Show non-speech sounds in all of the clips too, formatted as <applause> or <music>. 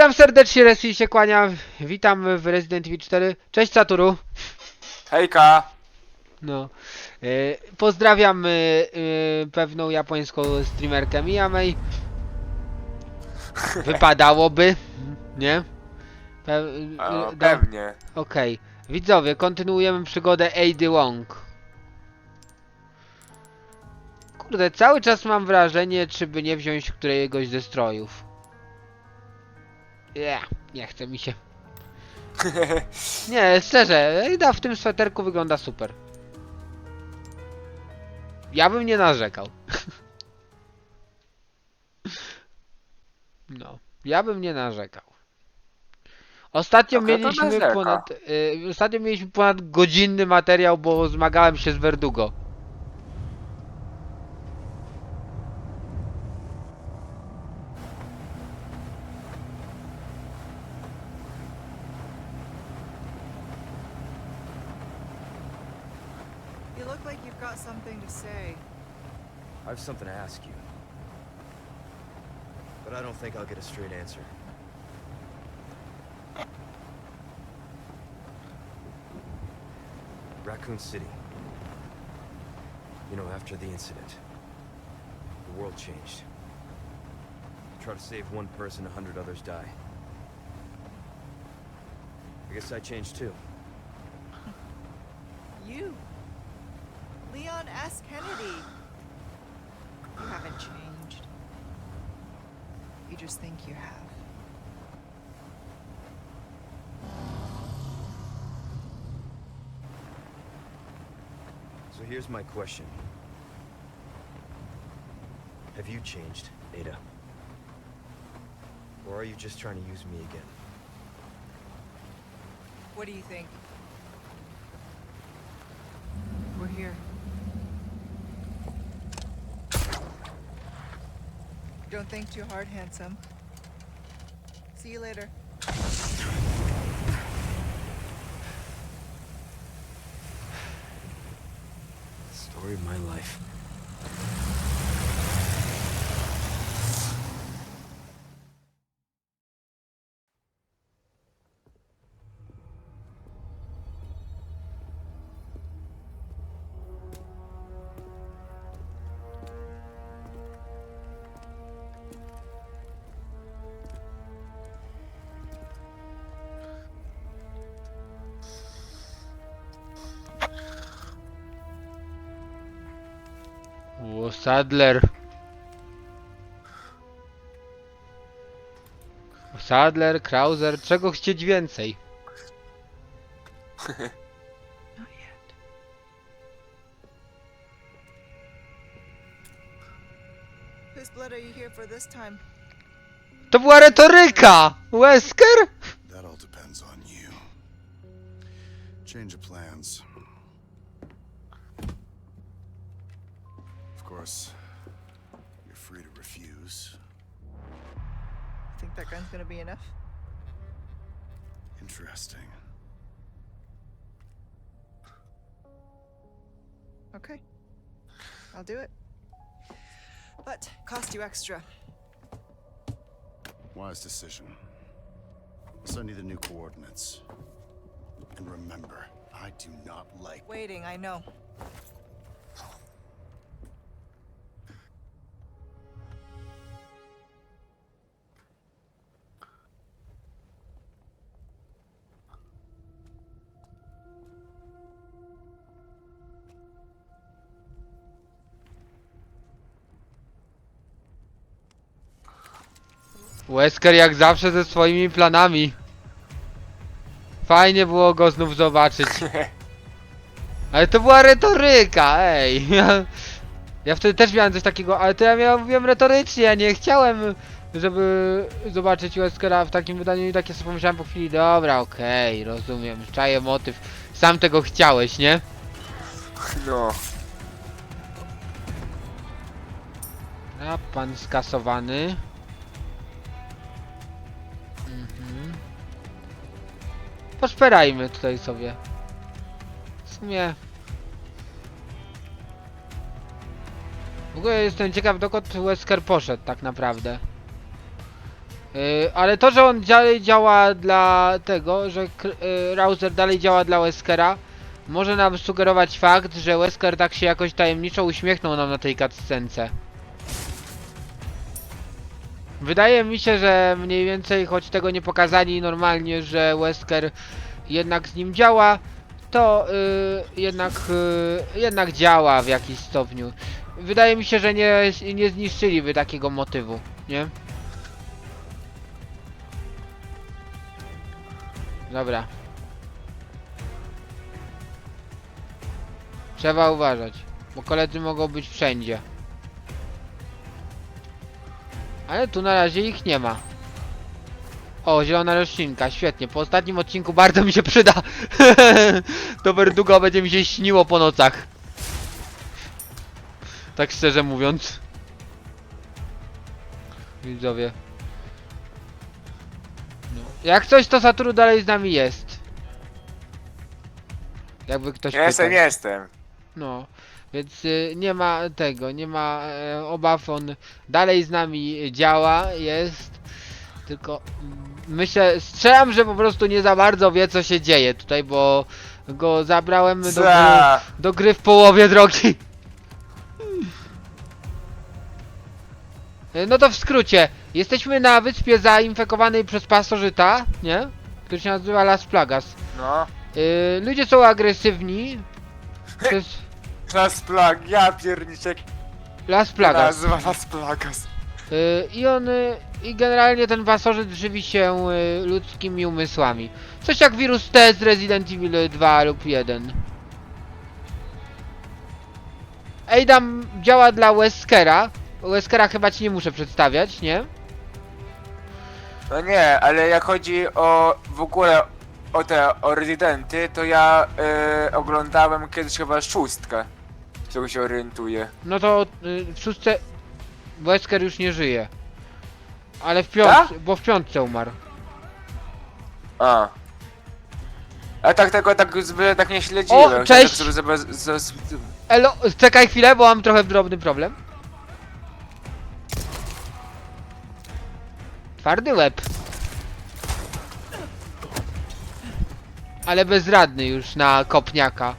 Witam serdecznie, Resi się. Witam w Resident Evil 4. Cześć Saturu. Hejka! No. E, pozdrawiam e, e, pewną japońską streamerkę Miyamei. <laughs> Wypadałoby, nie? Pe O, da- pewnie. Okej. Widzowie, kontynuujemy przygodę Ady Wong. Kurde, cały czas mam wrażenie, czy by nie wziąć któregoś ze strojów. Nie, nie chce mi się. <laughs> Nie, szczerze, Ada w tym sweterku wygląda super. Ja bym nie narzekał. <laughs> No, ja bym nie narzekał. Ostatnio to mieliśmy narzeka? ponad y, ostatnio mieliśmy ponad godzinny materiał, bo zmagałem się z Verdugo. I have something to ask you. But I don't think I'll get a straight answer. Raccoon City. You know, after the incident, the world changed. You Try to save one person, a hundred others die. I guess I changed too. You. Leon S. Kennedy. You haven't changed. You just think you have. So here's my question. Have you changed, Ada? Or are you just trying to use me again? What do you think? We're here. Don't think too hard, handsome. See you later. Story of my life. Sadler. Sadler, Krauser, czego chcieć więcej? Not yet. Whose blood are you here for this time? To była retoryka! Wesker? That all depends on you. Change of plans. Course, you're free to refuse. I Think that gun's gonna be enough? Interesting. Okay. I'll do it. But cost you extra. Wise decision. Send you the new coordinates. And remember, I do not like. Waiting, I know. Wesker jak zawsze ze swoimi planami. Fajnie było go znów zobaczyć. <laughs> Ale to była retoryka, ej. Ja, <laughs> ja wtedy też miałem coś takiego, ale to ja miałem, mówiłem retorycznie, ja nie chciałem, żeby zobaczyć Weskera w takim wydaniu i takie sobie pomyślałem po chwili, dobra, okej, rozumiem, czaję motyw. Sam tego chciałeś, nie? No. A pan skasowany. Poszperajmy tutaj sobie. W sumie... W ogóle jestem ciekaw dokąd Wesker poszedł tak naprawdę. Yy, ale to, że on dalej działa dla tego, że yy, Rouser dalej działa dla Weskera, może nam sugerować fakt, że Wesker tak się jakoś tajemniczo uśmiechnął nam na tej cutscence. Wydaje mi się, że mniej więcej, choć tego nie pokazali normalnie, że Wesker jednak z nim działa, to yy, jednak, yy, jednak działa w jakiś stopniu. Wydaje mi się, że nie, nie zniszczyliby takiego motywu, nie? Dobra. Trzeba uważać, bo koledzy mogą być wszędzie. Ale tu na razie ich nie ma. O, zielona roślinka, świetnie. Po ostatnim odcinku bardzo mi się przyda. <laughs> to Verdugo będzie mi się śniło po nocach. Tak szczerze mówiąc. Widzowie. No. Jak coś, to Saturu dalej z nami jest. Jakby ktoś Jestem, pytał. jestem. No, więc y, nie ma tego, nie ma e, obaw, on dalej z nami działa, jest, tylko myślę, strzelam, że po prostu nie za bardzo wie co się dzieje tutaj, bo go zabrałem do gry, do gry w połowie drogi. E, No to w skrócie, jesteśmy na wyspie zainfekowanej przez pasożyta, nie? Który się nazywa Las Plagas. No. Y, ludzie są agresywni <laughs> przez Las Plag, ja pierniczek. Las Plagas. Nazywa Las Plagas. Y, I on y, i generalnie ten pasożyt żywi się y, ludzkimi umysłami. Coś jak wirus T z Resident Evil 2 lub 1. Adam działa dla Weskera. Weskera chyba ci nie muszę przedstawiać, nie? No nie, ale jak chodzi o w ogóle o te o rezydenty, to ja y, oglądałem kiedyś chyba szóstkę. Czego się orientuję. No to y, w szóstce Wesker już nie żyje. Ale w piątce, bo w piątce umarł. A. A tak tego tak zbyt tak nie śledziłem. O, cześć! Tak sobie z, z, z, Elo, czekaj chwilę, bo mam trochę drobny problem. Twardy łeb. Ale bezradny już na kopniaka.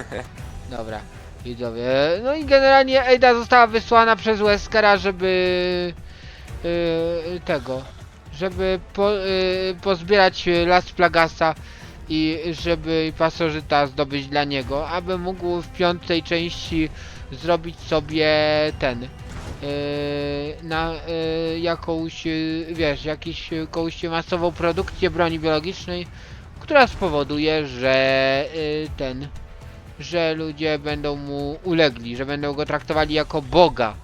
<laughs> Dobra, widzowie. No i generalnie Ada została wysłana przez Weskera, żeby... Yy, tego... Żeby po, yy, pozbierać Las Plagasa i żeby pasożyta zdobyć dla niego, aby mógł w piątej części zrobić sobie ten yy, na yy, jakąś, wiesz, jakiś, jakąś masową produkcję broni biologicznej, która spowoduje, że yy, ten, że ludzie będą mu ulegli, że będą go traktowali jako Boga.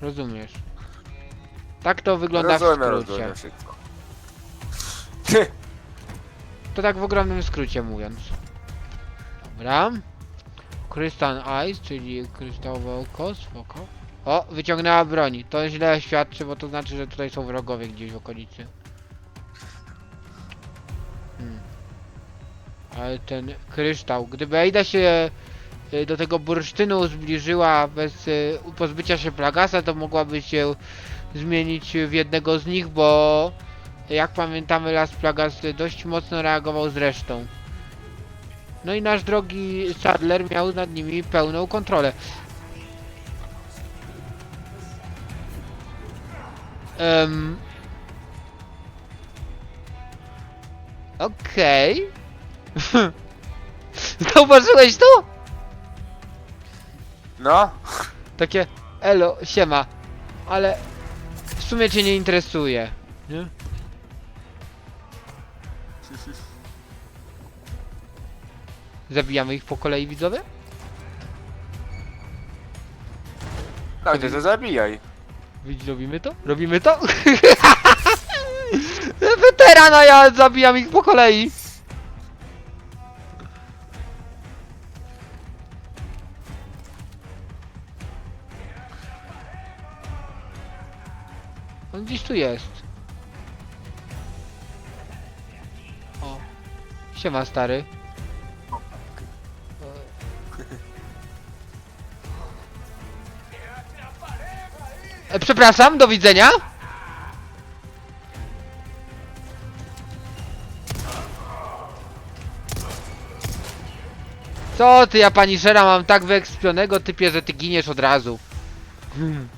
Rozumiesz? Tak to wygląda w rozumiem, skrócie. rozumiem wszystko. <laughs> To tak w ogromnym skrócie mówiąc. Dobra. Crystal Eyes, czyli kryształowe oko, spoko. O, wyciągnęła broni. To źle świadczy, bo to znaczy, że tutaj są wrogowie gdzieś w okolicy. Ale ten kryształ, gdyby Aida się y, do tego bursztynu zbliżyła bez y, pozbycia się Plagasa, to mogłaby się zmienić w jednego z nich, bo jak pamiętamy, Las Plagas dość mocno reagował z resztą. No i nasz drogi Sadler miał nad nimi pełną kontrolę. Um. Okej. <laughs> Zauważyłeś to? No. Takie, elo, siema. Ale w sumie cię nie interesuje. Nie? <laughs> Zabijamy ich po kolei widzowie? No ty to zabijaj. Widz, robimy to? Robimy to? <laughs> Weterana, ja zabijam ich po kolei. On gdzieś tu jest. O. Siema stary. E, przepraszam, do widzenia. Co ty, ja pani Szera mam tak wyekspionego typie, że ty giniesz od razu. Hmm.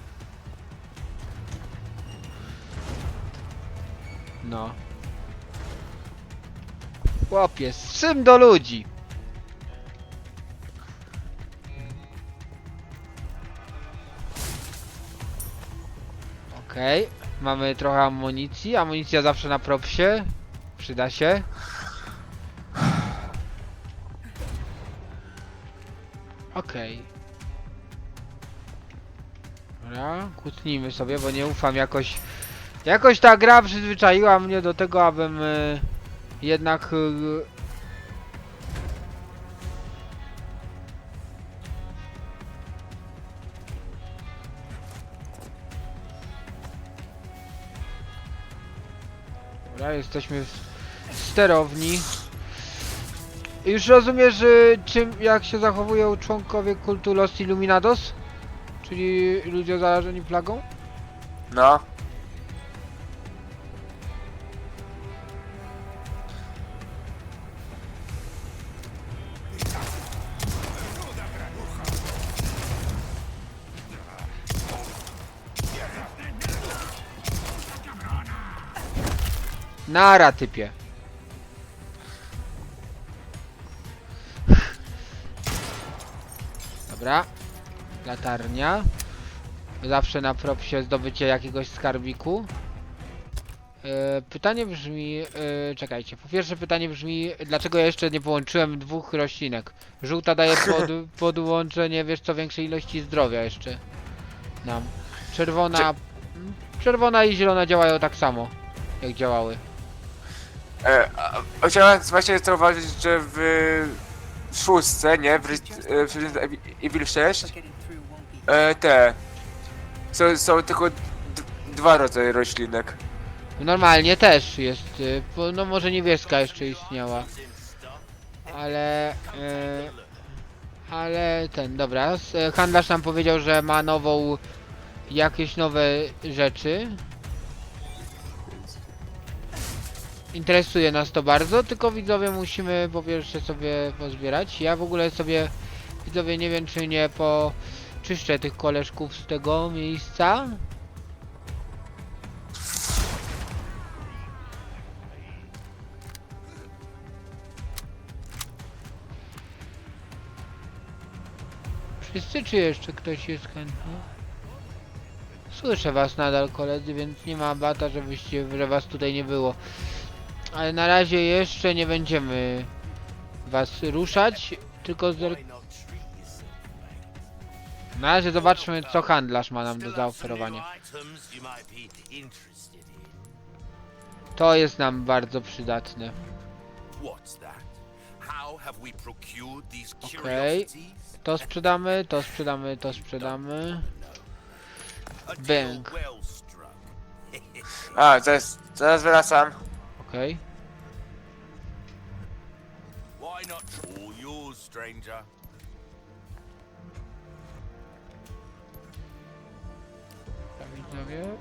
No. Chłopie, z czym do ludzi? Okej, mamy trochę amunicji. Amunicja zawsze na propsie. Przyda się. Okej. Dobra, kłótnijmy sobie, bo nie ufam jakoś... Jakoś ta gra przyzwyczaiła mnie do tego, abym y, jednak... Y, Dobra, jesteśmy w sterowni. Już rozumiesz, y, czym, jak się zachowują członkowie kultu Los Illuminados? Czyli ludzie zarażeni plagą? No. Nara, typie. Dobra. Latarnia. Zawsze na propsie zdobycie jakiegoś skarbiku. E, pytanie brzmi... E, czekajcie. Po pierwsze pytanie brzmi, dlaczego ja jeszcze nie połączyłem dwóch roślinek? Żółta daje <laughs> pod, podłączenie, wiesz co, większej ilości zdrowia jeszcze. Nam. Czerwona... Cze- Czerwona i zielona działają tak samo, jak działały. E, chciałem właśnie zauważyć, że w szóstce, nie? W, Resi- e, Resident Evil 6 So getting through won't be. e, te są, są tylko dwa rodzaje roślinek. Normalnie też jest, bo- no może niebieska jeszcze istniała. Ale... ale ten, dobra, e, handlarz nam powiedział, że ma nową... jakieś nowe rzeczy. Interesuje nas to bardzo, tylko widzowie musimy po pierwsze sobie pozbierać. Ja w ogóle sobie, widzowie nie wiem czy nie poczyszczę tych koleżków z tego miejsca. Wszyscy czy jeszcze ktoś jest chętny? Słyszę was nadal koledzy, więc nie ma bata, żebyście, że was tutaj nie było. Ale na razie jeszcze nie będziemy was ruszać, tylko zer... Na razie zobaczmy co handlarz ma nam do zaoferowania. To jest nam bardzo przydatne. Okej. curiosities? To sprzedamy, to sprzedamy, to sprzedamy. Struck. A, zaraz, zaraz wracam. Okej. Why not all yours, stranger? Okay. Widzowie.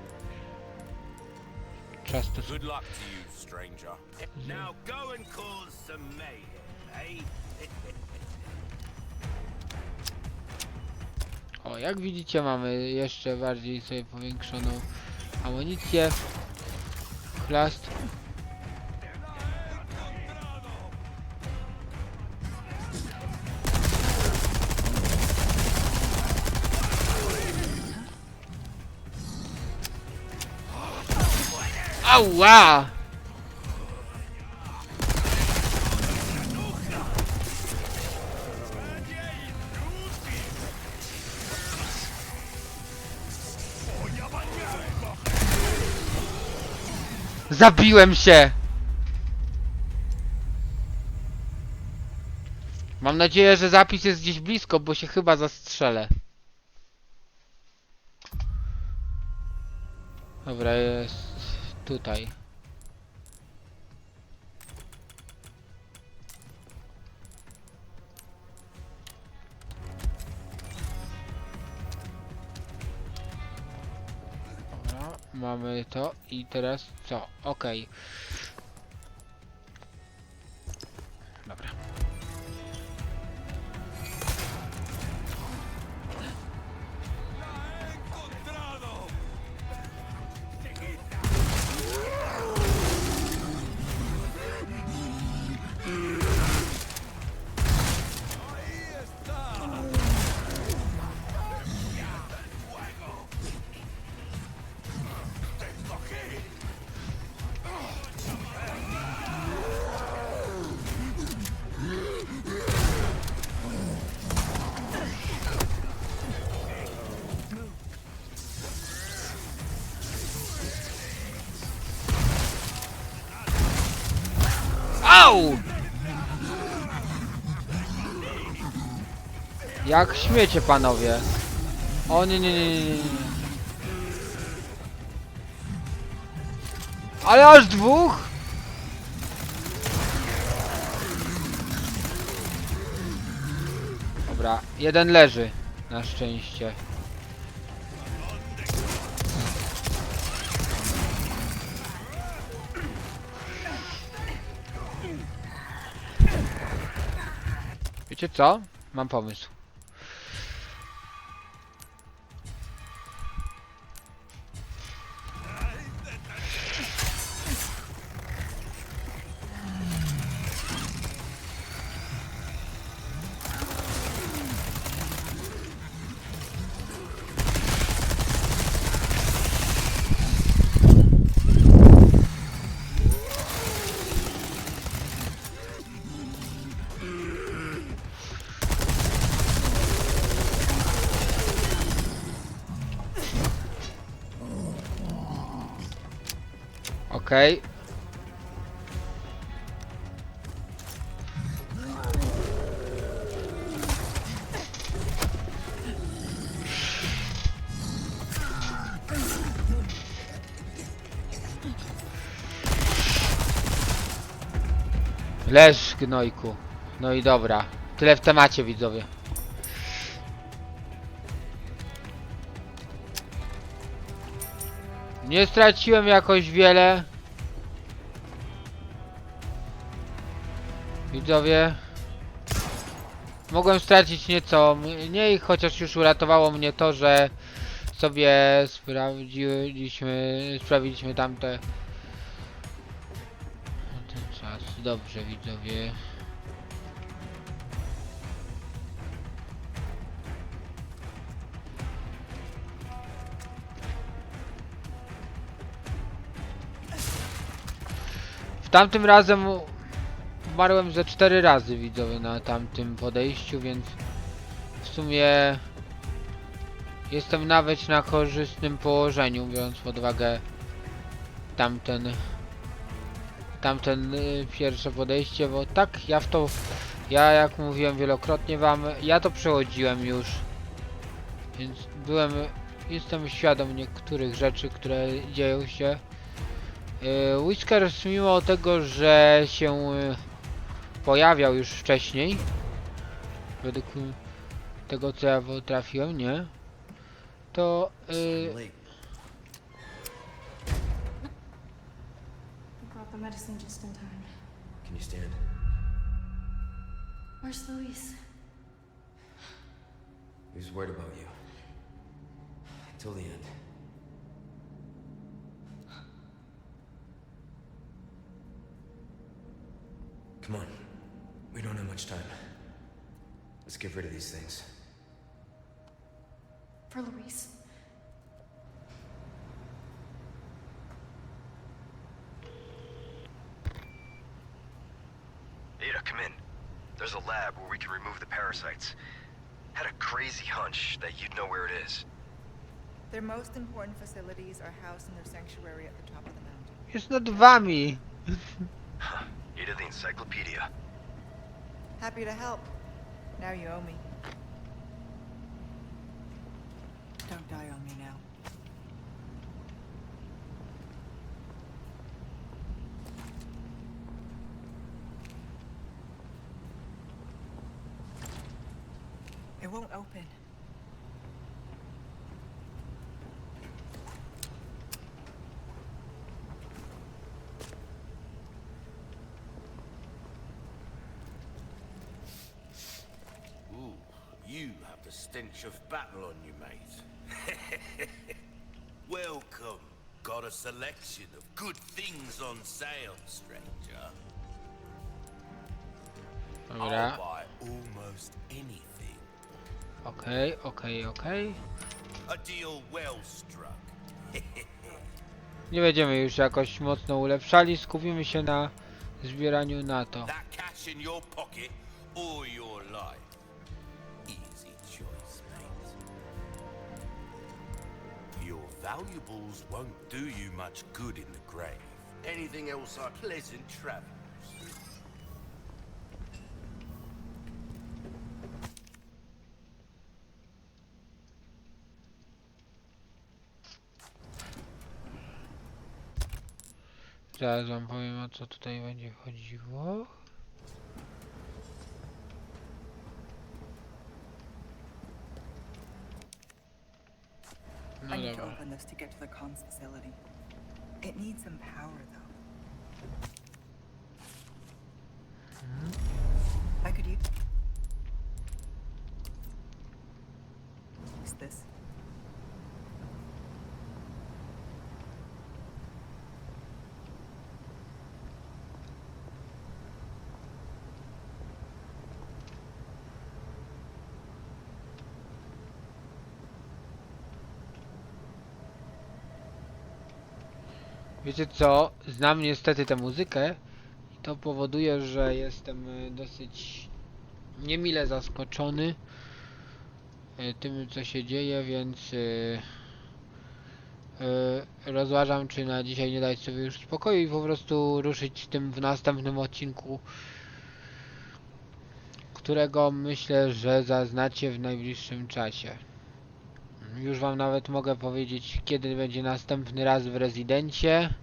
Czas to Good luck to you, stranger. Now go and cause some mayhem, eh? <laughs> O, jak widzicie mamy jeszcze bardziej sobie powiększoną amunicję. Chlast. Ała! Zabiłem się! Mam nadzieję, że zapis jest gdzieś blisko, bo się chyba zastrzelę. Dobra, jest tutaj. mamy to i teraz co? Okej. Dobra. Au! Jak śmiecie panowie? O nie nie nie nie. nie. Ale aż dwóch? Dobra, jeden leży. Na szczęście. Wiecie co? Mam pomysł. Okej. Leż, gnojku. No i dobra. Tyle w temacie, widzowie. Nie straciłem jakoś wiele. Widzowie. Mogłem stracić nieco mniej, chociaż już uratowało mnie to, że sobie sprawdziliśmy, sprawiliśmy tamte ten czas. Dobrze, widzowie. W tamtym razem umarłem ze cztery razy widzowie na tamtym podejściu, więc w sumie jestem nawet na korzystnym położeniu, biorąc pod uwagę tamten tamten y, pierwsze podejście, bo tak ja w to ja jak mówiłem wielokrotnie wam, ja to przechodziłem już. Więc byłem jestem świadom niektórych rzeczy, które dzieją się. Yy, Whiskers mimo tego, że się y, pojawiał już wcześniej, według tego co ja potrafiłem, nie? To y, I'm late. I brought the medicine just in time. Can you stand? Where's Luis? He was worried about you. Till the end. Come on. We don't have much time. Let's get rid of these things. For Luis. Ada, come in. There's a lab where we can remove the parasites. Had a crazy hunch that you'd know where it is. Their most important facilities are housed in their sanctuary at the top of the mountain. jest nad wami. Ada the encyclopedia. Happy to help. Now you owe me. Don't die on me now. The stench of battle on you, mate. <laughs> Welcome. Got a selection of good things on sale, stranger. I'll Dobra, buy almost anything. okej, okej, okej. A deal well struck. <laughs> Nie będziemy już jakoś mocno ulepszali, skupimy się na zbieraniu na to. That cash in your pocket or your life. Valuables won't do you much good in the grave. Anything else are pleasant travels. Zaraz wam powiem o co tutaj będzie chodziło. No to get to the comms facility. It needs some power, though. Wiecie co? Znam niestety tę muzykę i to powoduje, że jestem y, dosyć niemile zaskoczony y, tym co się dzieje, więc y, rozważam czy na dzisiaj nie dać sobie już spokoju i po prostu ruszyć tym w następnym odcinku, którego myślę, że zaznacie w najbliższym czasie. Już wam nawet mogę powiedzieć, kiedy będzie następny raz w Rezydencie.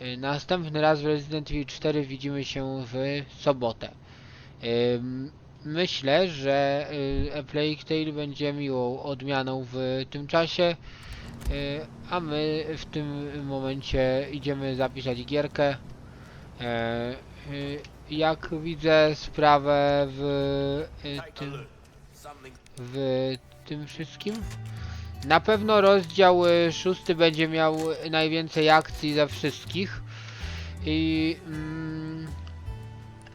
Y, Następny raz w Resident Evil 4 widzimy się w sobotę. Myślę, że y, A Plague Tale będzie miłą odmianą w tym czasie, y, a my w tym momencie idziemy zapisać gierkę. Jak widzę sprawę w tym w tym wszystkim. Na pewno rozdział y, szósty będzie miał najwięcej akcji ze wszystkich i mm,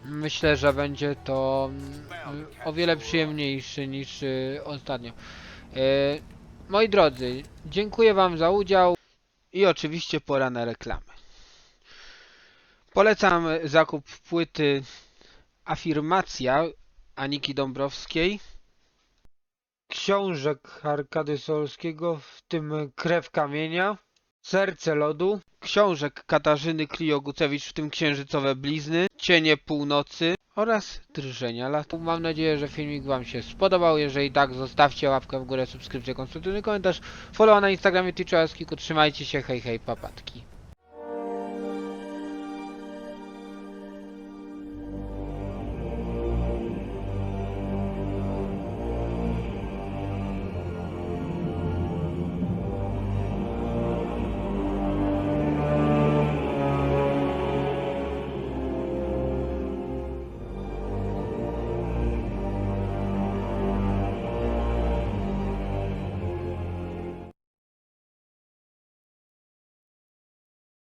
myślę, że będzie to mm, o wiele przyjemniejszy niż y, ostatnio. Y, moi drodzy, dziękuję Wam za udział i oczywiście pora na reklamy. Polecam zakup płyty Afirmacja Aniki Dąbrowskiej książek Arkady Solskiego, w tym Krew Kamienia, Serce Lodu, książek Katarzyny Kliogucewicz, w tym Księżycowe Blizny, Cienie Północy oraz Drżenia Lata. Mam nadzieję, że filmik Wam się spodobał. Jeżeli tak, zostawcie łapkę w górę, subskrypcję, konstruktywny komentarz, follow na Instagramie, Twitchu oraz. Trzymajcie się, hej hej, papatki.